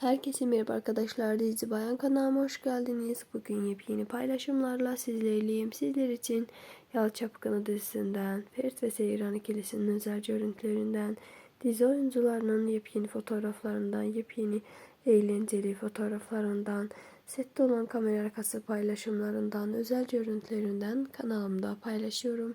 Herkese merhaba arkadaşlar. Dizi Bayan kanalıma hoş geldiniz. Bugün yepyeni paylaşımlarla sizlerleyim. Sizler için Yalı Çapkını dizisinden, Ferit ve Seyran ikilisinin özel görüntülerinden, dizi oyuncularının yepyeni fotoğraflarından, yepyeni eğlenceli fotoğraflarından, sette olan kamera arkası paylaşımlarından, özel görüntülerinden kanalımda paylaşıyorum.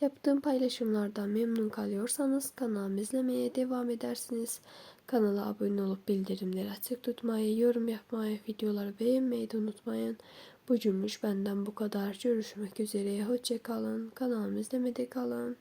Yaptığım paylaşımlardan memnun kalıyorsanız kanalımı izlemeye devam edersiniz. Kanala abone olup bildirimleri açık tutmayı, yorum yapmayı, videoları beğenmeyi de unutmayın. Bu cümleş benden bu kadar. Görüşmek üzere. Hoşçakalın. Kanalımı izlemede kalın.